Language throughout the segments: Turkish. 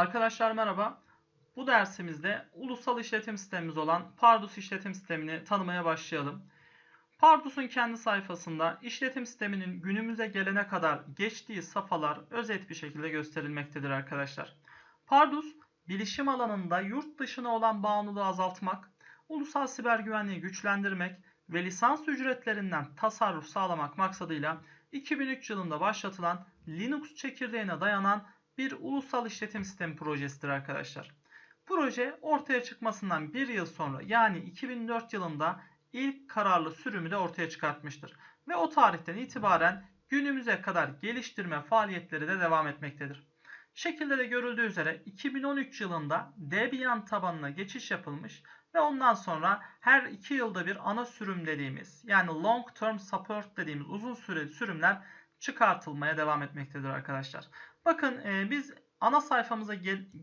Arkadaşlar merhaba. Bu dersimizde ulusal işletim sistemimiz olan Pardus işletim sistemini tanımaya başlayalım. Pardus'un kendi sayfasında işletim sisteminin günümüze gelene kadar geçtiği safhalar özet bir şekilde gösterilmektedir arkadaşlar. Pardus, bilişim alanında yurt dışına olan bağımlılığı azaltmak, ulusal siber güvenliği güçlendirmek ve lisans ücretlerinden tasarruf sağlamak maksadıyla 2003 yılında başlatılan Linux çekirdeğine dayanan bir ulusal işletim sistemi projesidir arkadaşlar. Proje ortaya çıkmasından bir yıl sonra yani 2004 yılında ilk kararlı sürümü de ortaya çıkartmıştır. Ve o tarihten itibaren günümüze kadar geliştirme faaliyetleri de devam etmektedir. Şekilde de görüldüğü üzere 2013 yılında Debian tabanına geçiş yapılmış ve ondan sonra her 2 yılda bir ana sürüm dediğimiz yani long term support dediğimiz uzun süreli sürümler çıkartılmaya devam etmektedir arkadaşlar. Bakın e, biz ana sayfamıza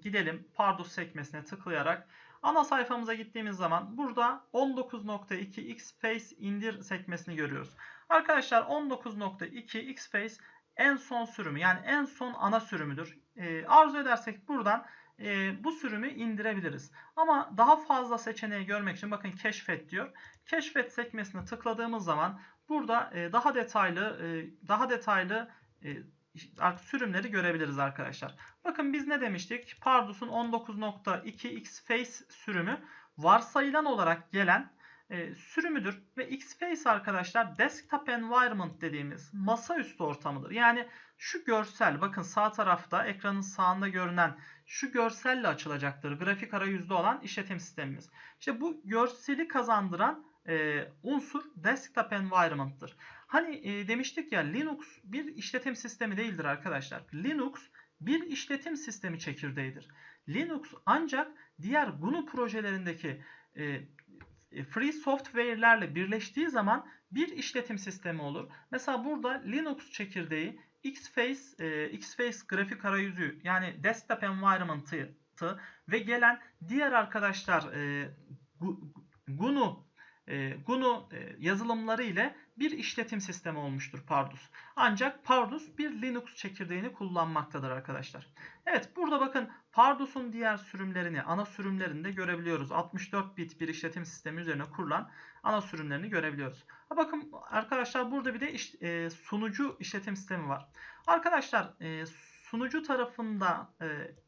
gidelim. Pardus sekmesine tıklayarak. Ana sayfamıza gittiğimiz zaman burada 19.2 Xface indir sekmesini görüyoruz. Arkadaşlar 19.2 Xface en son sürümü yani en son ana sürümüdür. E, arzu edersek buradan e, bu sürümü indirebiliriz. Ama daha fazla seçeneği görmek için bakın keşfet diyor. Keşfet sekmesine tıkladığımız zaman burada e, daha detaylı e, daha detaylı e, sürümleri görebiliriz arkadaşlar. Bakın biz ne demiştik? Pardus'un 19.2 Xface sürümü varsayılan olarak gelen sürümüdür. Ve Xface arkadaşlar desktop environment dediğimiz masaüstü ortamıdır. Yani şu görsel bakın sağ tarafta ekranın sağında görünen şu görselle açılacaktır. Grafik arayüzde olan işletim sistemimiz. İşte bu görseli kazandıran e, unsur desktop environment'tır. Hani e, demiştik ya Linux bir işletim sistemi değildir arkadaşlar. Linux bir işletim sistemi çekirdeğidir. Linux ancak diğer GNU projelerindeki e, e, free software'lerle birleştiği zaman bir işletim sistemi olur. Mesela burada Linux çekirdeği Xface, e, Xface grafik arayüzü yani desktop environment'ı ve gelen diğer arkadaşlar e, GNU e, GNU yazılımları ile bir işletim sistemi olmuştur Pardus. Ancak Pardus bir Linux çekirdeğini kullanmaktadır arkadaşlar. Evet burada bakın Pardus'un diğer sürümlerini, ana sürümlerini de görebiliyoruz. 64 bit bir işletim sistemi üzerine kurulan ana sürümlerini görebiliyoruz. Bakın arkadaşlar burada bir de iş, e, sunucu işletim sistemi var. Arkadaşlar e, sunucu tarafında e,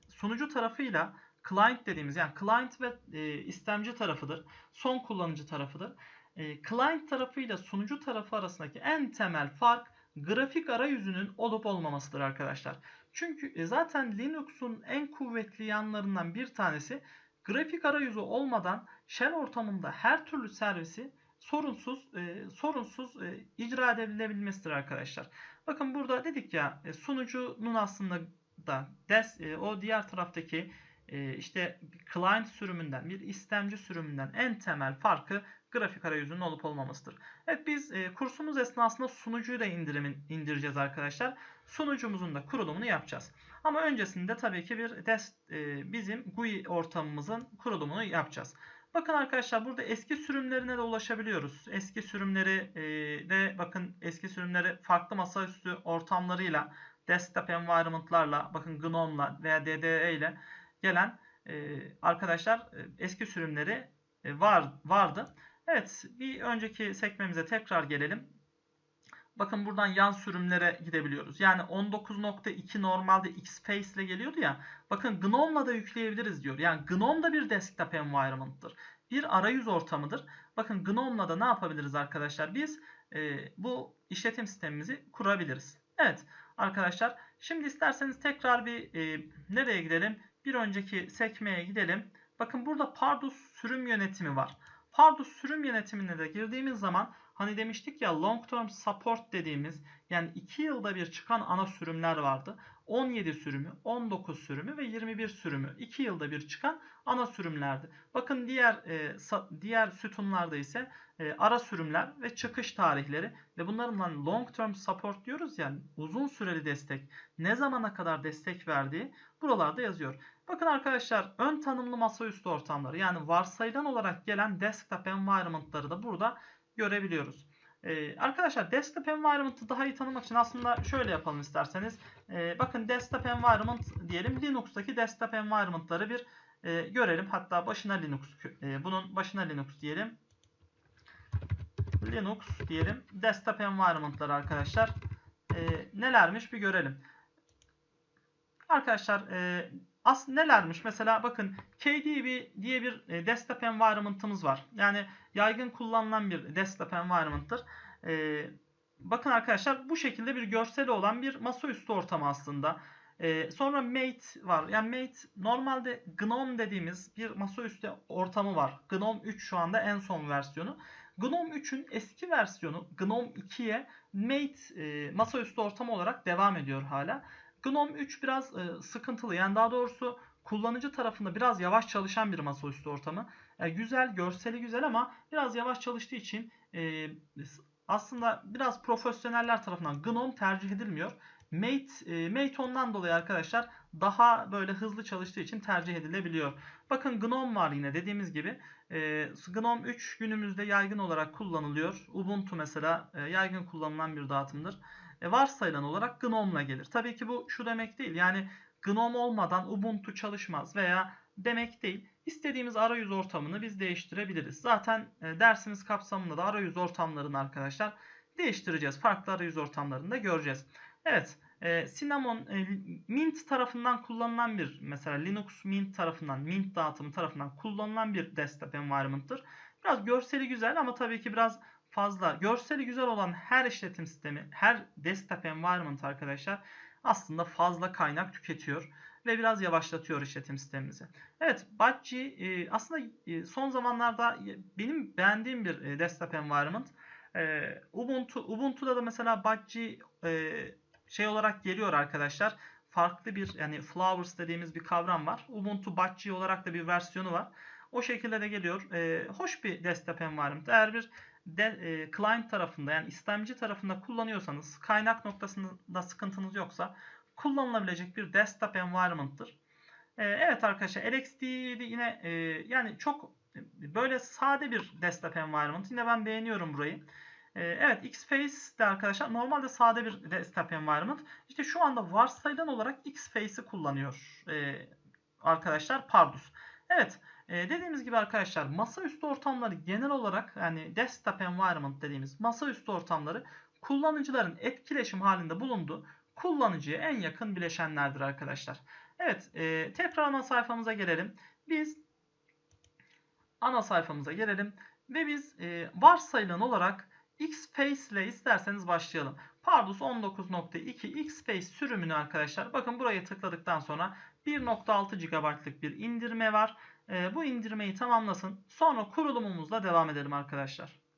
sunucu tarafıyla client dediğimiz yani client ve e, istemci tarafıdır. Son kullanıcı tarafıdır. E, client tarafıyla sunucu tarafı arasındaki en temel fark grafik arayüzünün olup olmamasıdır arkadaşlar. Çünkü e, zaten Linux'un en kuvvetli yanlarından bir tanesi grafik arayüzü olmadan shell ortamında her türlü servisi sorunsuz e, sorunsuz e, icra edilebilmesidir arkadaşlar. Bakın burada dedik ya e, sunucunun aslında da des, e, o diğer taraftaki e, işte client sürümünden bir istemci sürümünden en temel farkı grafik arayüzünün olup olmamasıdır. Evet biz e, kursumuz esnasında sunucuyu da indirimin, indireceğiz arkadaşlar. Sunucumuzun da kurulumunu yapacağız. Ama öncesinde tabii ki bir dest, e, bizim GUI ortamımızın kurulumunu yapacağız. Bakın arkadaşlar burada eski sürümlerine de ulaşabiliyoruz. Eski sürümleri e, de bakın eski sürümleri farklı masaüstü ortamlarıyla desktop environment'larla bakın GNOME'la veya DDE ile gelen e, arkadaşlar e, eski sürümleri e, var vardı. Evet bir önceki sekmemize tekrar gelelim. Bakın buradan yan sürümlere gidebiliyoruz. Yani 19.2 normalde Xface ile geliyordu ya. Bakın GNOME'la da yükleyebiliriz diyor. Yani GNOME da bir desktop environment'tır. Bir arayüz ortamıdır. Bakın GNOME'la da ne yapabiliriz arkadaşlar? Biz e, bu işletim sistemimizi kurabiliriz. Evet arkadaşlar. Şimdi isterseniz tekrar bir e, nereye gidelim? Bir önceki sekmeye gidelim. Bakın burada Pardus sürüm yönetimi var. Pardus sürüm yönetimine de girdiğimiz zaman hani demiştik ya long term support dediğimiz yani 2 yılda bir çıkan ana sürümler vardı. 17 sürümü, 19 sürümü ve 21 sürümü 2 yılda bir çıkan ana sürümlerdi. Bakın diğer e, diğer sütunlarda ise e, ara sürümler ve çıkış tarihleri ve bunların long term support diyoruz yani uzun süreli destek ne zamana kadar destek verdiği buralarda yazıyor. Bakın arkadaşlar ön tanımlı masaüstü ortamları yani varsayılan olarak gelen desktop environment'ları da burada görebiliyoruz. Ee, arkadaşlar desktop environment'ı daha iyi tanımak için aslında şöyle yapalım isterseniz. Ee, bakın desktop environment diyelim. Linux'taki desktop environment'ları bir e, görelim. Hatta başına Linux, e, bunun başına Linux diyelim. Linux diyelim. Desktop environment'ları arkadaşlar e, nelermiş bir görelim. Arkadaşlar e, aslında nelermiş? Mesela bakın KDB diye bir e, desktop environment'ımız var. Yani yaygın kullanılan bir desktop environment'tır. E, bakın arkadaşlar bu şekilde bir görseli olan bir masaüstü ortamı aslında. E, sonra Mate var. Yani Mate normalde GNOME dediğimiz bir masaüstü ortamı var. GNOME 3 şu anda en son versiyonu. GNOME 3'ün eski versiyonu GNOME 2'ye Mate e, masaüstü ortamı olarak devam ediyor hala. GNOME 3 biraz e, sıkıntılı. Yani daha doğrusu kullanıcı tarafında biraz yavaş çalışan bir masaüstü ortamı. Yani güzel, görseli güzel ama biraz yavaş çalıştığı için e, aslında biraz profesyoneller tarafından GNOME tercih edilmiyor. Mate, e, Mate ondan dolayı arkadaşlar daha böyle hızlı çalıştığı için tercih edilebiliyor. Bakın GNOME var yine dediğimiz gibi. E, GNOME 3 günümüzde yaygın olarak kullanılıyor. Ubuntu mesela e, yaygın kullanılan bir dağıtımdır. E, varsayılan olarak GNOME'la gelir. Tabii ki bu şu demek değil. Yani GNOME olmadan Ubuntu çalışmaz veya demek değil. İstediğimiz arayüz ortamını biz değiştirebiliriz. Zaten e, dersimiz kapsamında da arayüz ortamlarını arkadaşlar değiştireceğiz. Farklı arayüz ortamlarında göreceğiz. Evet, e, Cinnamon e, Mint tarafından kullanılan bir mesela Linux Mint tarafından, Mint dağıtımı tarafından kullanılan bir desktop environment'tır. Biraz görseli güzel ama tabii ki biraz fazla. Görseli güzel olan her işletim sistemi, her desktop environment arkadaşlar aslında fazla kaynak tüketiyor ve biraz yavaşlatıyor işletim sistemimizi. Evet, Budgie e, aslında e, son zamanlarda benim beğendiğim bir e, desktop environment. Ubuntu Ubuntu'da da mesela Budgie şey olarak geliyor arkadaşlar. Farklı bir yani Flowers dediğimiz bir kavram var. Ubuntu Budgie olarak da bir versiyonu var. O şekilde de geliyor. hoş bir desktop environment. Eğer bir de, e, client tarafında yani istemci tarafında kullanıyorsanız kaynak noktasında sıkıntınız yoksa kullanılabilecek bir desktop environment'tır. E, evet arkadaşlar LXD yine e, yani çok böyle sade bir desktop environment. Yine ben beğeniyorum burayı. E, evet Xface de arkadaşlar normalde sade bir desktop environment. İşte şu anda varsayılan olarak Xface'i kullanıyor e, arkadaşlar Pardus. Evet ee, dediğimiz gibi arkadaşlar masaüstü ortamları genel olarak yani desktop environment dediğimiz masaüstü ortamları kullanıcıların etkileşim halinde bulunduğu kullanıcıya en yakın bileşenlerdir arkadaşlar. Evet e, tekrar ana sayfamıza gelelim. Biz ana sayfamıza gelelim ve biz e, varsayılan olarak Xface ile isterseniz başlayalım. Pardus 19.2 Xface sürümünü arkadaşlar bakın buraya tıkladıktan sonra 1.6 GB'lık bir indirme var. Ee, bu indirmeyi tamamlasın. Sonra kurulumumuzla devam edelim arkadaşlar.